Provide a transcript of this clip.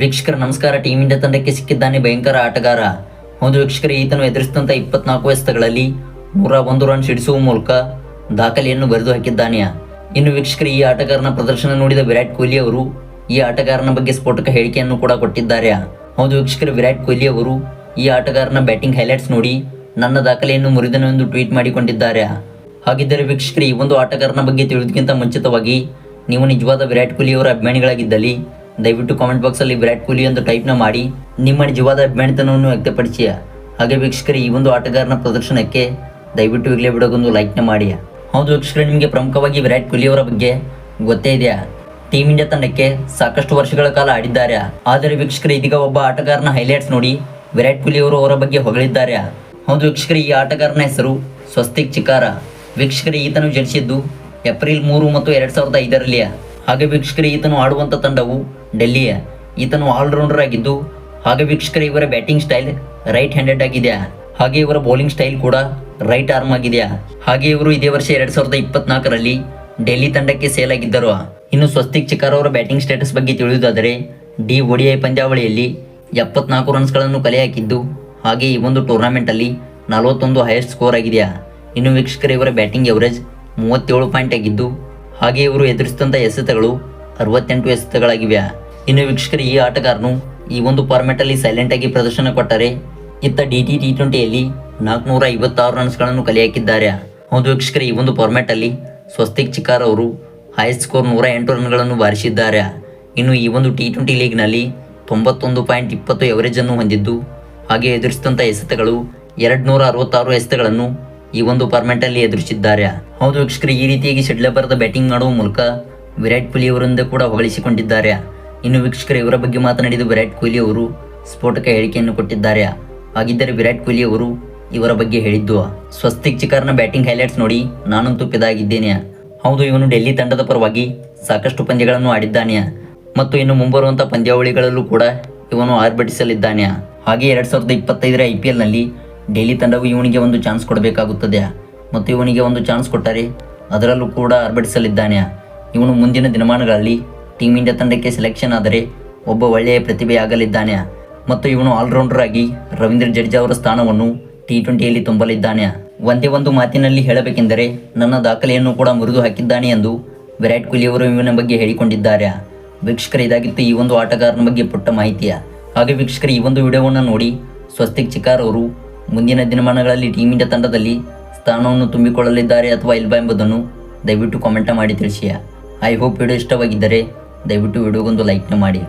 ವೀಕ್ಷಕರ ನಮಸ್ಕಾರ team India ತಂಡಕ್ಕೆ ಸಿಕ್ಕಿದ್ದಾನೆ ಭಯಂಕರ ಆಟಗಾರ. ಒಂದು ವೀಕ್ಷಕರು, ಈತನು ಎದುರಿಸಿದಂಥ ಇಪ್ಪತ್ನಾಲ್ಕು ಎಸೆತಗಳಲ್ಲಿ ನೂರ ಒಂದು ರನ್ ಸಿಡಿಸುವ ಮೂಲಕ ದಾಖಲೆಯನ್ನು ಬರೆದು ಹಾಕಿದ್ದಾನೆ. ಇನ್ನು ವೀಕ್ಷಕರು, ಈ ಆಟಗಾರನ ಪ್ರದರ್ಶನ ನೋಡಿದ ವಿರಾಟ್ ಕೊಹ್ಲಿ ಅವರು ಈ ಆಟಗಾರನ ಬಗ್ಗೆ ಸ್ಫೋಟಕ ಹೇಳಿಕೆಯನ್ನು ಕೂಡ ಕೊಟ್ಟಿದ್ದಾರೆ. ಹೌದು ವೀಕ್ಷಕರು, ವಿರಾಟ್ ಕೊಹ್ಲಿ ಅವರು ಈ ಆಟಗಾರನ ಬ್ಯಾಟಿಂಗ್ ಹೈಲೈಟ್ಸ್ ನೋಡಿ ನನ್ನ ದಾಖಲೆಯನ್ನು ಮುರಿದನು ಎಂದು ಟ್ವೀಟ್ ಮಾಡಿಕೊಂಡಿದ್ದಾರೆ. ಹಾಗಿದ್ದರೆ ವೀಕ್ಷಕರು, ಈ ಒಂದು ಆಟಗಾರನ ಬಗ್ಗೆ ತಿಳಿದಕ್ಕಿಂತ ಮುಂಚಿತವಾಗಿ ನೀವು ನಿಜವಾದ ವಿರಾಟ್ ಕೊಹ್ಲಿ ಅವರ ಅಭಿಮಾನಿಗಳಾಗಿದ್ದಲ್ಲಿ ದಯವಿಟ್ಟು ಕಾಮೆಂಟ್ ಬಾಕ್ಸಲ್ಲಿ ವಿರಾಟ್ ಕೊಹ್ಲಿ ಎಂದು ಟೈಪ್ನ ಮಾಡಿ. ನಿಮ್ಮ ನಿಜವಾದ ಅಭಿಮಾನಿತನವನ್ನು ವ್ಯಕ್ತಪಡಿಸಿಯ. ಹಾಗೆ ವೀಕ್ಷಕರು, ಈ ಒಂದು ಆಟಗಾರನ ಪ್ರದರ್ಶನಕ್ಕೆ ದಯವಿಟ್ಟು ಈಗಲೇ ಬಿಡೋಗೊಂದು ಲೈಕ್ನ ಮಾಡಿ ಹೌದು ವೀಕ್ಷಕರೇ, ನಿಮಗೆ ಪ್ರಮುಖವಾಗಿ ವಿರಾಟ್ ಕೊಹ್ಲಿ ಅವರ ಬಗ್ಗೆ ಗೊತ್ತೇ ಇದೆಯಾ? ಟೀಮ್ ಇಂಡಿಯಾ ತಂಡಕ್ಕೆ ಸಾಕಷ್ಟು ವರ್ಷಗಳ ಕಾಲ ಆಡಿದ್ದಾರೆ. ಆದರೆ ವೀಕ್ಷಕರು, ಇದೀಗ ಒಬ್ಬ ಆಟಗಾರನ ಹೈಲೈಟ್ಸ್ ನೋಡಿ ವಿರಾಟ್ ಕೊಹ್ಲಿ ಅವರು ಅವರ ಬಗ್ಗೆ ಹೊಗಳಿದ್ದಾರೆ. ಹೌದು ವೀಕ್ಷಕರ, ಈ ಆಟಗಾರನ ಹೆಸರು ಸ್ವಸ್ತಿಕ್ ಚಿಕಾರ ವೀಕ್ಷಕರ, ಈತನು ಜನಿಸಿದ್ದು ಏಪ್ರಿಲ್ ಮೂರು ಮತ್ತು ಎರಡು ಸಾವಿರದ ಐದರಲ್ಲಿಯ. ಹಾಗೆ ವೀಕ್ಷಕರ, ಈತನು ಆಡುವಂತ ತಂಡವು ಡೆಲ್ಲಿಯ ಈತನು ಆಲ್ರೌಂಡರ್ ಆಗಿದ್ದು, ಹಾಗೆ ವೀಕ್ಷಕರ ಇವರ ಬ್ಯಾಟಿಂಗ್ ಸ್ಟೈಲ್ ರೈಟ್ ಹ್ಯಾಂಡೆಡ್ ಆಗಿದೆ ಹಾಗೆ ಇವರ ಬೌಲಿಂಗ್ ಸ್ಟೈಲ್ ಕೂಡ ರೈಟ್ ಆರ್ಮ್ ಆಗಿದೆ ಹಾಗೆ ಇವರು ಇದೇ ವರ್ಷ ಎರಡ್ ಸಾವಿರದ ಇಪ್ಪತ್ನಾಲ್ಕರಲ್ಲಿ ಡೆಲ್ಲಿ ತಂಡಕ್ಕೆ ಸೇಲ್ ಆಗಿದ್ದರು. ಇನ್ನು ಸ್ವಸ್ತಿಕ್ ಚಿಕಾರ್ ಅವರ ಬ್ಯಾಟಿಂಗ್ ಸ್ಟೇಟಸ್ ಬಗ್ಗೆ ತಿಳಿಯುವುದಾದರೆ, ಡಿ ಒಡಿಐ ಪಂದ್ಯಾವಳಿಯಲ್ಲಿ ಎಪ್ಪತ್ನಾಲ್ಕು ರನ್ಸ್ಗಳನ್ನು ಕಲೆ ಹಾಕಿದ್ದು ಹಾಗೆ ಈ ಒಂದು ಟೂರ್ನಮೆಂಟಲ್ಲಿ ನಲವತ್ತೊಂದು ಹೈಯೆಸ್ಟ್ ಸ್ಕೋರ್ ಆಗಿದೆಯಾ? ಇನ್ನು ವೀಕ್ಷಕರ ಇವರ ಬ್ಯಾಟಿಂಗ್ ಎವರೇಜ್ ಮೂವತ್ತೇಳು ಪಾಯಿಂಟ್ ಆಗಿದ್ದು, ಹಾಗೆ ಇವರು ಎದುರಿಸಿದಂಥ ಎಸೆತಗಳು ಅರವತ್ತೆಂಟು ಎಸೆತಗಳಾಗಿವೆ. ಇನ್ನು ವೀಕ್ಷಕರು ಈ ಆಟಗಾರನು ಈ ಒಂದು ಫಾರ್ಮೆಟಲ್ಲಿ ಸೈಲೆಂಟ್ ಆಗಿ ಪ್ರದರ್ಶನ ಕೊಟ್ಟರೆ ಇತ್ತ ಡಿ ಟಿ ಟಿ ಟ್ವೆಂಟಿಯಲ್ಲಿ ನಾಲ್ಕುನೂರ ಐವತ್ತಾರು ರನ್ಸ್ಗಳನ್ನು ಕಲೆ ಹಾಕಿದ್ದಾರೆ ಹೌದು ವೀಕ್ಷಕರು, ಈ ಒಂದು ಫಾರ್ಮೆಟಲ್ಲಿ ಸ್ವಸ್ತಿಕ್ ಚಿಕಾರ್ ಅವರು ಹೈಯೆಸ್ಟ್ ಸ್ಕೋರ್ ನೂರ ಎಂಟು ರನ್ಗಳನ್ನು ಬಾರಿಸಿದ್ದಾರೆ. ಇನ್ನು ಈ ಒಂದು ಟಿ ಟ್ವೆಂಟಿ ಲೀಗ್ನಲ್ಲಿ ತೊಂಬತ್ತೊಂದು ಪಾಯಿಂಟ್ ಇಪ್ಪತ್ತು ಎವರೇಜನ್ನು ಹೊಂದಿದ್ದು, ಹಾಗೆ ಎದುರಿಸಿದಂಥ ಎಸೆತಗಳು ಎರಡು ನೂರ ಅರವತ್ತಾರು ಎಸೆತಗಳನ್ನು ಈ ಒಂದು ಫಾರ್ಮೆಟಲ್ಲಿ ಎದುರಿಸಿದ್ದಾರೆ. ಹೌದು ವೀಕ್ಷಕರು, ಈ ರೀತಿಯಾಗಿ ಸಿಡ್ಲಬರದ ಬ್ಯಾಟಿಂಗ್ ಮಾಡುವ ಮೂಲಕ ವಿರಾಟ್ ಕೊಹ್ಲಿ ಅವರಿಂದ ಕೂಡ ಹೊಗಳಿಸಿಕೊಂಡಿದ್ದಾರೆ. ಇನ್ನು ವೀಕ್ಷಕರು, ಇವರ ಬಗ್ಗೆ ಮಾತನಾಡಿದ ವಿರಾಟ್ ಕೊಹ್ಲಿ ಅವರು ಸ್ಫೋಟಕ ಹೇಳಿಕೆಯನ್ನು ಕೊಟ್ಟಿದ್ದಾರೆ. ಹಾಗಿದ್ದರೆ ವಿರಾಟ್ ಕೊಹ್ಲಿ ಅವರು ಇವರ ಬಗ್ಗೆ ಹೇಳಿದ್ದು, ಸ್ವಸ್ತಿಕ್ ಚಿಕಾರ್ನ ಬ್ಯಾಟಿಂಗ್ ಹೈಲೈಟ್ಸ್ ನೋಡಿ, ನಾನಂತೂ ಪಿದಾಗಿದ್ದೇನೆ. ಹೌದು, ಇವನು ಡೆಲ್ಲಿ ತಂಡದ ಪರವಾಗಿ ಸಾಕಷ್ಟು ಪಂದ್ಯಗಳನ್ನು ಆಡಿದ್ದಾನೆ. ಮತ್ತು ಇನ್ನು ಮುಂಬರುವಂಥ ಪಂದ್ಯಾವಳಿಗಳಲ್ಲೂ ಕೂಡ ಇವನು ಆರ್ಭಟಿಸಲಿದ್ದಾನೆ. ಹಾಗೆ ಎರಡ್ ಸಾವಿರದ ಇಪ್ಪತ್ತೈದರ ಐ ಪಿ ಎಲ್ನಲ್ಲಿ ಡೆಲ್ಲಿ ತಂಡವು ಇವನಿಗೆ ಒಂದು ಚಾನ್ಸ್ ಕೊಡಬೇಕಾಗುತ್ತದೆ. ಮತ್ತು ಇವನಿಗೆ ಒಂದು ಚಾನ್ಸ್ ಕೊಟ್ಟರೆ ಅದರಲ್ಲೂ ಕೂಡ ಆರ್ಭಟಿಸಲಿದ್ದಾನೆ. ಇವನು ಮುಂದಿನ ದಿನಮಾನಗಳಲ್ಲಿ ಟೀಮ್ ಇಂಡಿಯಾ ತಂಡಕ್ಕೆ ಸೆಲೆಕ್ಷನ್ ಆದರೆ ಒಬ್ಬ ಒಳ್ಳೆಯ ಪ್ರತಿಭೆಯಾಗಲಿದ್ದಾನೆ. ಮತ್ತು ಇವನು ಆಲ್ರೌಂಡರ್ ಆಗಿ ರವೀಂದ್ರ ಜಡೇಜಾ ಅವರ ಸ್ಥಾನವನ್ನು ಟಿ ಟ್ವೆಂಟಿಯಲ್ಲಿ ತುಂಬಲಿದ್ದಾನೆ. ಒಂದೇ ಒಂದು ಮಾತಿನಲ್ಲಿ ಹೇಳಬೇಕೆಂದರೆ ನನ್ನ ದಾಖಲೆಯನ್ನು ಕೂಡ ಮುರಿದು ಹಾಕಿದ್ದಾನೆ ಎಂದು ವಿರಾಟ್ ಕೊಹ್ಲಿ ಅವರು ಇವನ ಬಗ್ಗೆ ಹೇಳಿಕೊಂಡಿದ್ದಾರೆ. ವೀಕ್ಷಕರು, ಇದಾಗಿತ್ತು ಈ ಒಂದು ಆಟಗಾರನ ಬಗ್ಗೆ ಪುಟ್ಟ ಮಾಹಿತಿಯ ಹಾಗೆ ವೀಕ್ಷಕರು, ಈ ಒಂದು ವಿಡಿಯೋವನ್ನು ನೋಡಿ ಸ್ವಸ್ತಿಕ್ ಚಿಕಾರ್ ಅವರು ಮುಂದಿನ ದಿನಮಾನಗಳಲ್ಲಿ ಟೀಮ್ ಇಂಡಿಯಾ ತಂಡದಲ್ಲಿ ಸ್ಥಾನವನ್ನು ತುಂಬಿಕೊಳ್ಳಲಿದ್ದಾರೆ ಅಥವಾ ಇಲ್ವಾ ಎಂಬುದನ್ನು ದಯವಿಟ್ಟು ಕಾಮೆಂಟ್ ಮಾಡಿ ತಿಳಿಸಿ. ಐ ಹೋಪ್ ವಿಡಿಯೋ ಇಷ್ಟವಾಗಿದ್ದರೆ ದಯವಿಟ್ಟು ವಿಡಿಯೋಗೊಂದು ಲೈಕ್ನ ಮಾಡಿ.